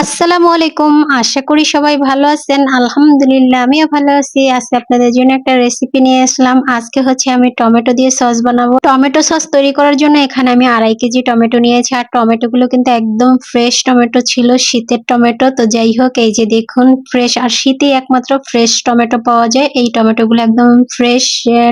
আসসালামু আলাইকুম। আশা করি সবাই ভালো আছেন। আলহামদুলিল্লাহ, আমিও ভালো আছি। আজকে আপনাদের জন্য একটা রেসিপি নিয়ে আসলাম। আজকে হচ্ছে আমি টমেটো দিয়ে সস বানাবো। টমেটো সস তৈরি করার জন্য এখানে আমি আড়াই কেজি টমেটো নিয়েছি। আর টমেটো গুলো কিন্তু একদম ফ্রেশ টমেটো ছিল, শীতের টমেটো। তো যাই হোক, এই যে দেখুন ফ্রেশ আর শীতে একমাত্র ফ্রেশ টমেটো পাওয়া যায়। এই টমেটো গুলো একদম ফ্রেশ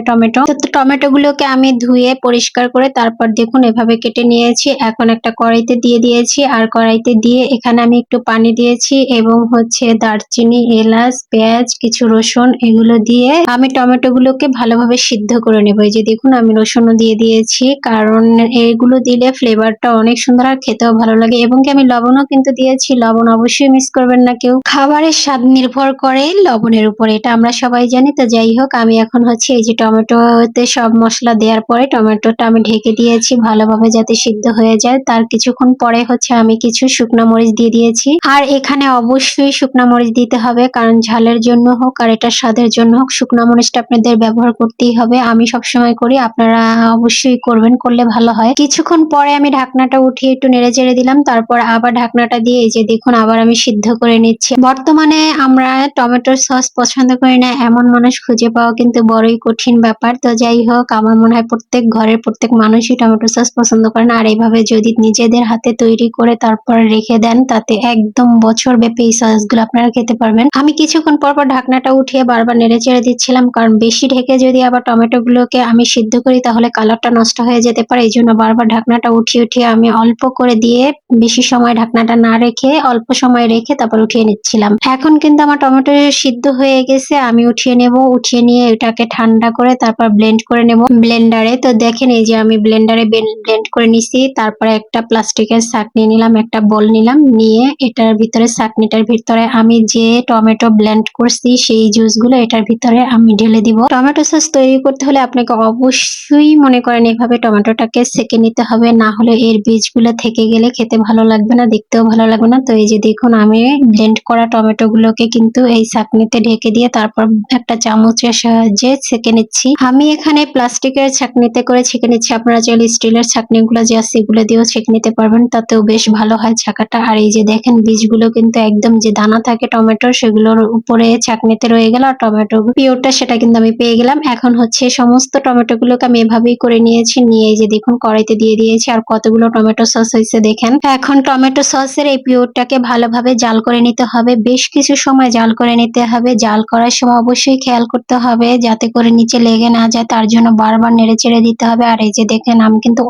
টমেটো। তো টমেটো গুলোকে আমি ধুয়ে পরিষ্কার করে তারপর দেখুন, এভাবে কেটে নিয়েছি। এখন একটা কড়াইতে দিয়ে দিয়েছি। আর কড়াইতে দিয়ে এখানে আমি পানি দিয়েছি এবং হচ্ছে দারচিনি, এলাচ, পেঁয়াজ, কিছু রসুন এগুলো দিয়ে আমি টমেটো গুলোকে ভালোভাবে সিদ্ধ করে নেব। এই যে দেখুন, আমি রসুনও দিয়ে দিয়েছি। কারণ এগুলো দিলে ফ্লেভারটা অনেক সুন্দর আর খেতেও ভালো লাগে এবং কি আমি লবণও কিন্তু দিয়েছি। লবণ অবশ্যই মিস করবেন না কেউ। খাবারের স্বাদ নির্ভর করে লবণের উপর, এটা আমরা সবাই জানি। তো যাই হোক, আমি এখন হচ্ছে এই যে টমেটোতে সব মশলা দেওয়ার পরে টমেটোটা আমি ঢেকে দিয়েছি ভালোভাবে যাতে সিদ্ধ হয়ে যায়। তার কিছুক্ষণ পরে হচ্ছে আমি কিছু শুকনো মরিচ দিয়ে দিয়েছি। আর এখানে অবশ্যই শুকনো মরিচ দিতে হবে, কারণ ঝালের জন্য হোক আর এটা স্বাদের জন্য হোক, শুকনো মরিচটা আপনাদের ব্যবহার করতেই হবে। আমি সবসময় করি, আপনারা অবশ্যই করবেন, করলে ভালো হয়। কিছুক্ষণ পরে আমি ঢাকনাটা উঠিয়ে একটু নেড়ে চেড়ে দিলাম, তারপর আবার ঢাকনাটা দিয়ে যে দেখুন, আবার আমি সিদ্ধ করে নিচ্ছি। বর্তমানে আমরা টমেটোর সস পছন্দ করি না, এমন মানুষ খুঁজে পাওয়া কিন্তু বড়ই কঠিন ব্যাপার। তো যাই হোক, আমার মনে হয় প্রত্যেক ঘরের প্রত্যেক মানুষই টমেটো সস পছন্দ করে না, আর এইভাবে যদি নিজেদের হাতে তৈরি করে তারপর রেখে দেন, তাতে একদম বছর ব্যাপী এই সসগুলো আপনারা খেতে পারবেন। আমি কিছুক্ষণ পর পর ঢাকনাটা উঠিয়ে বারবার নেড়ে চেড়ে দিচ্ছিলাম, কারণ বেশি ঢেকে যদি আবার টমেটো গুলোকে আমি সিদ্ধ করি তাহলে কালারটা নষ্ট হয়ে যেতে পারে। এই জন্য বারবার ঢাকনাটা উঠিয়ে উঠিয়ে আমি অল্প করে দিয়ে বেশি সময় ঢাকনাটা না রেখে অল্প সময় রেখে তারপর উঠিয়ে নিচ্ছিলাম। এখন কিন্তু আমার টমেটো সিদ্ধ হয়ে গেছে, আমি উঠিয়ে নেব, উঠিয়ে নিয়ে এটাকে ঠান্ডা করে তারপর ব্লেন্ড করে নেব ব্লেন্ডারে। তো দেখেন এই যে আমি ব্লেন্ডারে ব্লেন্ড করে নিছি, তারপরে একটা প্লাস্টিকের শাক নিয়ে নিলাম, একটা বল নিলাম, নিয়ে এটার ভিতরে চাটনিটার ভিতরে আমি যে টমেটো ব্লেন্ড করছি, সেই জুসগুলো এটার ভিতরে আমি ঢেলে দিব। টমেটো সস তৈরি করতে হলে আপনাকে অবশ্যই মনে করেন এভাবে টমেটোটাকে সেকে নিতে হবে, না হলে এর বীজগুলো থেকে গেলে খেতে ভালো লাগবে না, দেখতেও ভালো লাগবে না। তো এই যে দেখুন, আমি ব্লেন্ড করা টমেটো গুলোকে কিন্তু এই ছাকনিতে ঢেকে দিয়ে তারপর একটা চামচের সাহায্যে ছেঁকে নিচ্ছি। আমি এখানে প্লাস্টিকের ছাকনিতে করে ছেঁকে নিচ্ছি। আপনারা চাইলে স্টিলের ছাকনিগুলো যে আছে এগুলো দিয়েও ছেঁকে নিতে পারবেন, তাতেও বেশ ভালো হয় ছাকাটা আর এই যে দেখেন বীজগুলো কিন্তু একদম যে দানা থাকে টমেটো সেগুলোর উপরে চাকনিতে রয়ে গেল আর টমেটো পিওরটা সেটা কিন্তু আমি পেয়ে গেলাম। এখন হচ্ছে সমস্ত টমেটো গুলোকে আমি এভাবেই করে নিয়েছি। নিয়ে যে দেখুন কড়াইতে দিয়ে দিয়েছি আর কতগুলো টমেটো সস হয়েছে দেখেন। এখন টমেটো সসের এই পিওরটাকে ভালোভাবে জাল করে নিতে হবে। বেশ কিছু সময় জাল করে নিতে হবে। জাল করার সময় অবশ্যই খেয়াল করতে হবে যাতে করে নিচে লেগে না যায়। তার জন্য বারবার নেড়ে চেড়ে দিতে হবে। আর এই যে দেখেন আমি কিন্তু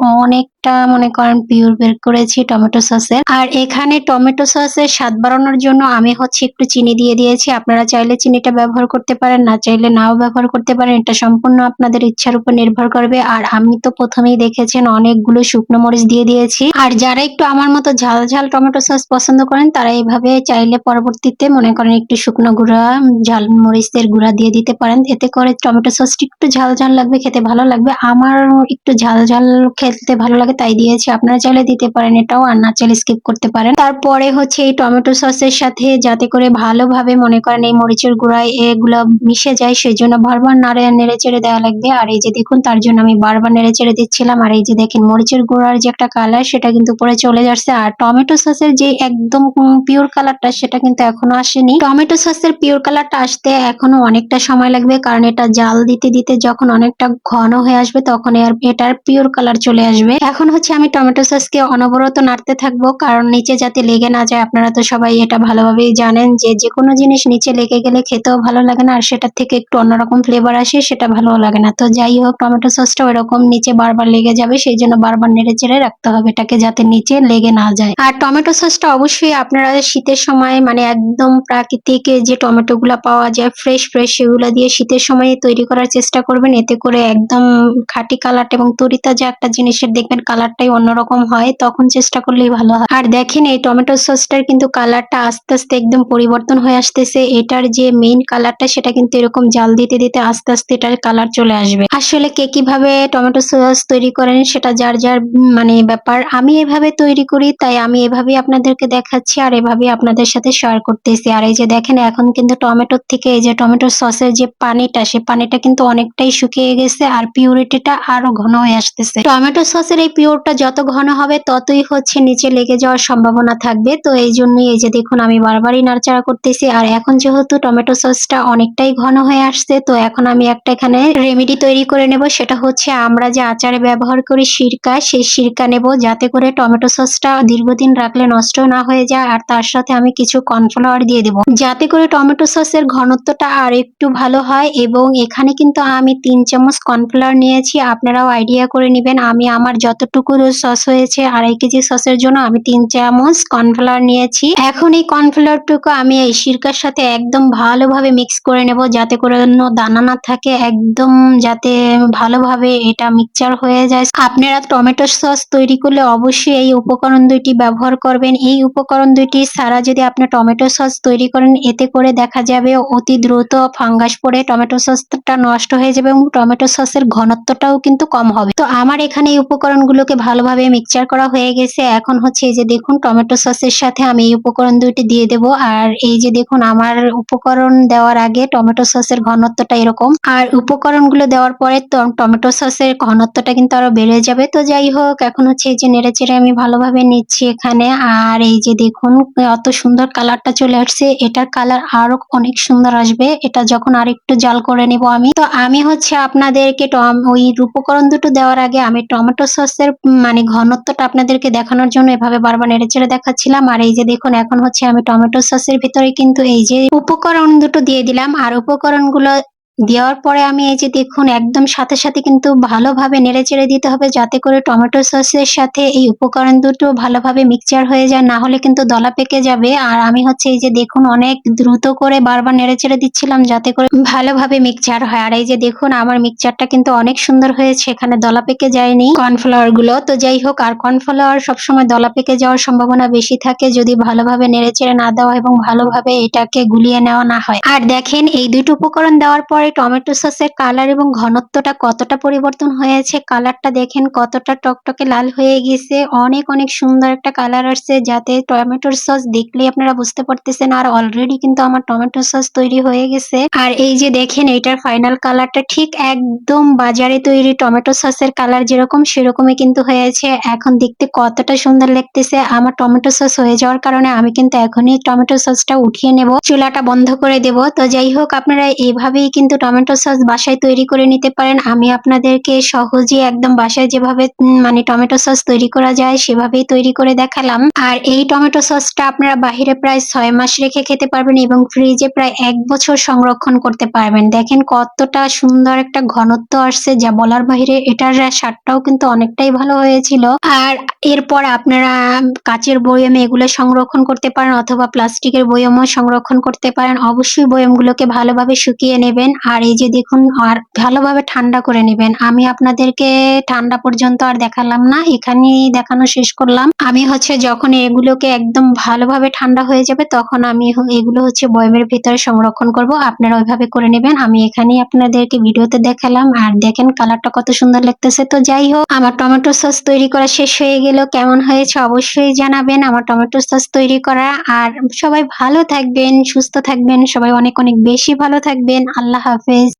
অনেকটা মনে করেন পিওর বের করেছি টমেটো সসের। আর এখানে টমেটো সসের স্বাদ বাড়ানোর জন্য আমি হচ্ছে একটু চিনি দিয়ে দিয়েছি। আপনারা চাইলে চিনিটা ব্যবহার করতে পারেন, না চাইলে নাও ব্যবহার করতে পারেন। এটা সম্পূর্ণ আপনাদের ইচ্ছার উপর নির্ভর করবে। আর আমি তো প্রথমেই দেখেছেন অনেকগুলো শুকনো মরিচ দিয়ে দিয়েছি। আর যারা একটু আমার মতো ঝাল ঝাল টমেটো সস পছন্দ করেন, তারা এইভাবে চাইলে পরবর্তীতে মনে করেন একটু শুকনো গুঁড়া, ঝাল মরিচের গুঁড়া দিয়ে দিতে পারেন। এতে করে টমেটো সসটি একটু ঝাল ঝাল লাগবে, খেতে ভালো লাগবে। আমার একটু ঝাল ঝাল খেতে ভালো লাগে তাই দিয়েছি। আপনারা চাইলে দিতে পারেন এটাও আর না চাইলে স্কিপ করতে পারেন। তারপরে হচ্ছে এই টমেটো সসের সাথে যাতে করে ভালোভাবে মনে করেন এই মরিচের গুঁড়ায় এগুলো মিশে যায় সেই জন্য বারবার নাড়ে নেড়ে চেড়ে দেওয়া লাগবে। আর এই যে দেখুন, তার জন্য আমি বারবার নেড়ে চেড়ে দিচ্ছিলাম। আর এই যে দেখেন, মরিচের গুঁড়ার যে একটা কালার সেটা কিন্তু পরে চলে যাচ্ছে। আর টমেটো সসের যে একদম পিওর কালারটা সেটা কিন্তু এখনও আসেনি। টমেটো সসের পিওর কালারটা আসতে এখনও অনেকটা সময় লাগবে। কারণ এটা জাল দিতে দিতে যখন অনেকটা ঘন হয়ে আসবে, তখন এটার পিওর কালার চলে আসবে। এখন হচ্ছে আমি টমেটো সসকে অনবরত নাড়তে থাকব, কারণ নিচে যাতে লেগে না যায়, আপনারা তো সবাই এটা ভালোভাবেই জানেন যে যে কোনো জিনিস নিচে লেগে গেলে খেতেও ভালো লাগে না, আর সেটার থেকে একটু অন্যরকম ফ্লেভার আসে, সেটা ভালো লাগে না। তো যাই হোক, টমেটো সসটা ওইরকম নিচে বারবার লেগে যাবে, সেই জন্য বারবার নেড়ে চেড়ে রাখতে হবে, এটাকে যাতে নিচে লেগে না যায়। আর টমেটো সসটা অবশ্যই আপনারা শীতের সময় মানে একদম প্রাকৃতিক যে টমেটো গুলা পাওয়া যায় ফ্রেশ ফ্রেশ সেগুলো দিয়ে শীতের সময় তৈরি করার চেষ্টা করবেন, এতে করে একদম খাঁটি কালার এবং তরিতা যে একটা জিনিসের দেখবেন কালারটাই অন্যরকম হয়, তখন চেষ্টা করলেই ভালো হয়। আর দেখেন, এই টমেটো সসটার কিন্তু কালারটা আস্তে আস্তে একদম পরিবর্তন হয়ে আসতেছে। এটার যে মেইন কালারটা, সেটা কিন্তু এরকম জাল দিতে দিতে আস্তে আস্তে এটার কালার চলে আসবে। আসলে কে কীভাবে টমেটো সস তৈরি করেন, সেটা যার যার মানে ব্যাপার। আমি এভাবে তৈরি করি, তাই আমি এভাবেই আপনাদেরকে দেখাচ্ছি আর এভাবেই আপনাদের সাথে শেয়ার করতেছি। আর এই যে দেখেন, এখন কিন্তু টমেটোর থেকে এই যে টমেটো সসের যে পানিটা, সে পানিটা কিন্তু অনেকটাই শুকিয়ে গেছে আর পিউরিটিটা আরও ঘন হয়ে আসতেছে। টমেটো সসের এই পিওরটা যত ঘন হবে ততই হচ্ছে নিচে লেগে যাওয়ার সম্ভাবনা থাকবে। তো এই জন্যই এই যে দেখুন, আমি বারবারই নাড়াচাড়া করতেছি। আর এখন যেহেতু টমেটো সসটা অনেকটাই ঘন হয়ে আসছে, তো এখন আমি একটা এখানে রেমেডি তৈরি করে নেব। সেটা হচ্ছে আমরা যে আচারে ব্যবহার করি সিরকা, সেই সিরকা নেব যাতে করে টমেটো সসটা দীর্ঘদিন রাখলে নষ্ট না হয়ে যায়। আর তার সাথে আমি কিছু কর্নফ্লাওয়ার দিয়ে দেব। যাতে করে টমেটো সসের ঘনত্বটা আর একটু ভালো হয় এবং এখানে কিন্তু আমি তিন চামচ কর্নফ্লাওয়ার নিয়েছি। আপনারাও আইডিয়া করে নেবেন। আমি আমার যতটুকু সস হয়েছে, আড়াই কেজি সসের জন্য আমি তিন চামচ কর্নফ্লাওয়ার নিয়েছি। এখন এই কর্নফ্লাওয়ারটুকু আমি এই সিরকার সাথে একদম ভালোভাবে মিক্স করে নেব যাতে করে অন্য দানা না থাকে, একদম যাতে ভালোভাবে এটা মিক্সচার হয়ে যায়। আপনারা টমেটো সস তৈরি করলে অবশ্যই এই উপকরণ দুইটি ব্যবহার করবেন। এই উপকরণ দুইটি ছাড়া যদি আপনি টমেটো সস তৈরি করেন, এতে করে দেখা যাবে অতি দ্রুত ফাঙ্গাস পড়ে, টমেটো সসটা নষ্ট হয়ে যাবে এবং টমেটো সসের ঘনত্বটাও কিন্তু কম হবে। তো আমার এখানে এই উপকরণগুলোকে ভালোভাবে মিক্সচার করা হয়ে গেছে। এখন হচ্ছে এই যে দেখুন, টমেটো সসের সাথে আমি এই উপকরণ দুইটি দিয়ে দেব। আর এই যে দেখুন, আমার উপকরণ দেওয়ার আগে টমেটো সসের ঘনত্বটা এরকম। আর উপকরণগুলো দেওয়ার পরে তো- টমেটো সসের ঘনত্বটা কিন্তু আরও বেড়ে যাবে। তো যাই হোক, এখন হচ্ছে এই যে নেড়ে চেড়ে আমি ভালোভাবে নিচ্ছি এখানে। আর এই যে দেখুন অত সুন্দর কালারটা চলে আসছে। এটার কালার আরও অনেক সুন্দর আসবে। এটা যখন আর একটু জাল করে নিব আমি। তো আমি হচ্ছে আপনাদেরকে টম- ওই উপকরণ দুটো দেওয়ার আগে আমি টমেটো সসের মানে ঘনত্বটা আপনাদেরকে দেখানোর জন্য এভাবে বারবার নেড়ে চেড়ে দেখাচ্ছিলাম। আর এই যে দেখুন, এখন হচ্ছে আমি টমেটো সসের ভিতরে কিন্তু এই যে উপকরণ দুটো দিয়ে দিলাম। আর উপকরণগুলো দেওয়ার পরে আমি এই যে দেখুন, একদম সাথে সাথে কিন্তু ভালোভাবে নেড়ে চেড়ে দিতে হবে যাতে করে টমেটো সসের সাথে এই উপকরণ দুটো ভালোভাবে মিক্সচার হয়ে যায়, না হলে কিন্তু দলা পেকে যাবে। আর আমি হচ্ছে এই যে দেখুন, অনেক দ্রুত করে বারবার নেড়ে চেড়ে দিচ্ছিলাম যাতে করে ভালোভাবে মিক্সচার হয়। আর এই যে দেখুন, আমার মিক্সচারটা কিন্তু অনেক সুন্দর হয়েছে, এখানে দলা পেকে যায়নি। কর্নফ্লাওয়ারগুলো, তো যাই হোক, আর কর্নফ্লাওয়ার সবসময় দলা পেকে যাওয়ার সম্ভাবনা বেশি থাকে যদি ভালোভাবে নেড়ে চেড়ে না দেওয়া এবং ভালোভাবে এটাকে গুলিয়ে নেওয়া না হয়। আর দেখেন, এই দুটো উপকরণ দেওয়ার পরে টমেটো সসের কালার এবং ঘনত্বটা কতটা পরিবর্তন হয়েছে? কালারটা দেখেন কতটা টকটকে লাল হয়ে গেছে অনেক অনেক সুন্দর একটা কালার আসছে যাতে টমেটোর সস দেখলেই আপনারা বুঝতে পারতেছেন আর অলরেডি কিন্তু আমার টমেটো সস তৈরি হয়ে গেছে। আর এই যে দেখেন এটার ফাইনাল কালারটা ঠিক একদম বাজারে তৈরি টমেটো সসের কালার যেরকম সেরকমই কিন্তু হয়েছে। এখন দেখতে কতটা সুন্দর লাগতেছে। আমার টমেটো সস হয়ে যাওয়ার কারণে আমি কিন্তু এখনই টমেটো সসটা উঠিয়ে নেব। চুলাটা বন্ধ করে দেব। তো যাই হোক, আপনারা এইভাবেই কিন্তু টমেটো সস বাসায় তৈরি করে নিতে পারেন। আমি আপনাদেরকে সহজে একদম বাসায় যেভাবে মানে টমেটো সস তৈরি করা যায় সেভাবেই তৈরি করে দেখালাম। আর এই টমেটো সসটা আপনারা বাহিরে প্রায় ছয় মাস রেখে খেতে পারবেন এবং ফ্রিজে প্রায় এক বছর সংরক্ষণ করতে পারবেন। দেখেন কতটা সুন্দর একটা ঘনত্ব আসছে, যা বলার বাইরে এটার স্বাদটাও কিন্তু অনেকটাই ভালো হয়েছিল। আর এরপর আপনারা কাচের বয়মে এগুলো সংরক্ষণ করতে পারেন অথবা প্লাস্টিকের বয়মও সংরক্ষণ করতে পারেন। অবশ্যই বয়মগুলোকে ভালোভাবে শুকিয়ে নেবেন। আর এই যে দেখুন, আর ভালোভাবে ঠান্ডা করে নেবেন। আমি আপনাদেরকে ঠান্ডা পর্যন্ত আর দেখালাম না, এখানেই দেখানো শেষ করলাম। আমি হচ্ছে যখন এগুলোকে একদম ভালোভাবে ঠান্ডা হয়ে যাবে, তখন আমি এগুলো হচ্ছে বয়মের ভিতরে সংরক্ষণ করব। আপনারা ওইভাবে করে নেবেন। আমি এখানেই আপনাদেরকে ভিডিওতে দেখালাম। আর দেখেন কালারটা কত সুন্দর লাগতেছে। তো যাই হোক, আমার টমেটো সস তৈরি করা শেষ হয়ে গেল। কেমন হয়েছে অবশ্যই জানাবেন। আমার টমেটো সস তৈরি করা। আর সবাই ভালো থাকবেন, সুস্থ থাকবেন। সবাই অনেক অনেক বেশি ভালো থাকবেন। আল্লাহ হাফেজ